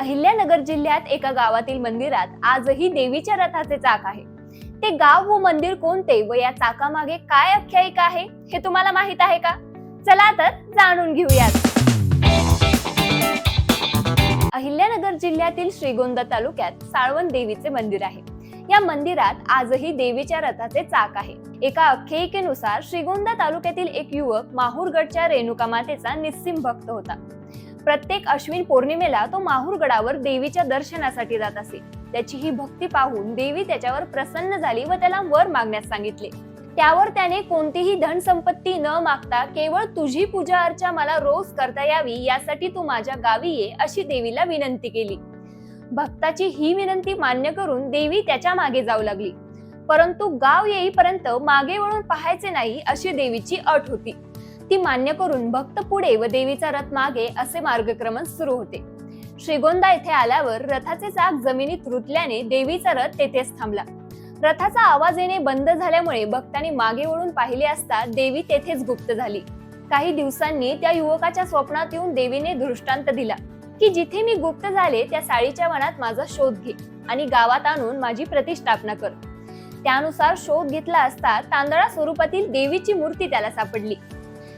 अहिल्यानगर जिल्ह्यात एका गावातील मंदिरात आजही देवीच्या रथाचे चाक आहे. ते गाव व मंदिर कोणते व या चाकामागे काय आख्यायिका आहे हे तुम्हाला माहीत आहे का? चला तर जाणून घेऊयात. अहिल्यानगर जिल्ह्यातील श्रीगोंदा तालुक्यात साळवण देवीचे मंदिर आहे. या मंदिरात आजही देवीच्या रथाचे चाक आहे. एका आख्यायिकेनुसार श्रीगोंदा तालुक्यातील एक युवक माहूरगडच्या रेणुका मातेचा निस्सिम भक्त होता. प्रत्येक अश्विन पौर्णिमेला तो माहूरगडावर देवीच्या दर्शनासाठी जात असे. त्याची ही भक्ती पाहून देवी त्याच्यावर प्रसन्न झाली व त्याला वर मागण्यास सांगितले. त्यावर त्याने कोणतीही धनसंपत्ती न मागता केवळ तुझी पूजा अर्चा मला रोज करता यावी यासाठी तू माझ्या गावी ये अशी देवीला विनंती केली. भक्ताची ही विनंती मान्य करून देवी त्याच्यामागे जाऊ लागली. परंतु गाव येईपर्यंत मागे वळून पाहायचे नाही अशी देवीची अट होती. ती मान्य करून भक्त पुढे व देवीचा रथ मागे असे मार्गक्रमण सुरू होते. श्रीगोंदा येथे आल्यावर रथाचे चाक जमिनीत रुतल्याने देवीचा रथ तेथेच थांबला. रथाचा आवाज येणे बंद झाल्यामुळे भक्तांनी मागे वळून पाहिले असता देवी तेथेच गुप्त झाली. काही दिवसांनी त्या युवकाच्या स्वप्नात येऊन देवीने दृष्टांत दिला की जिथे मी गुप्त झाले त्या साळीच्या वनात माझा शोध घे आणि गावात आणून माझी प्रतिष्ठापना कर. त्यानुसार शोध घेतला असता तांदळा स्वरूपातील देवीची मूर्ती त्याला सापडली.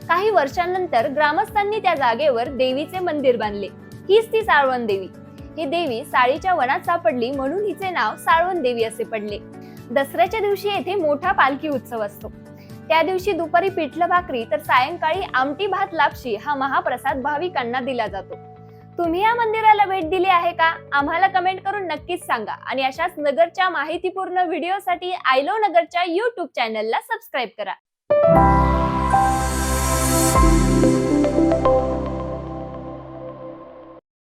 काही वर्षांनंतर ग्रामस्थांनी त्या जागेवर देवीचे मंदिर बांधले. हीच ती साळवण देवी. ही देवी साळीच्या वनात सापडली म्हणून हिचे नाव साळवण देवी असे पडले. दसऱ्याच्या दिवशी येथे मोठा पालखी उत्सव असतो. त्या दिवशी दुपारी पिठलं भाकरी तर सायंकाळी आमटी भात लापशी हा महाप्रसाद भाविकांना दिला जातो. तुम्ही या मंदिराला भेट दिली आहे का? आम्हाला कमेंट करून नक्कीच सांगा आणि अशाच नगरच्या माहितीपूर्ण व्हिडिओसाठी आयलो नगरच्या युट्यूब चॅनलला सबस्क्राईब करा. life.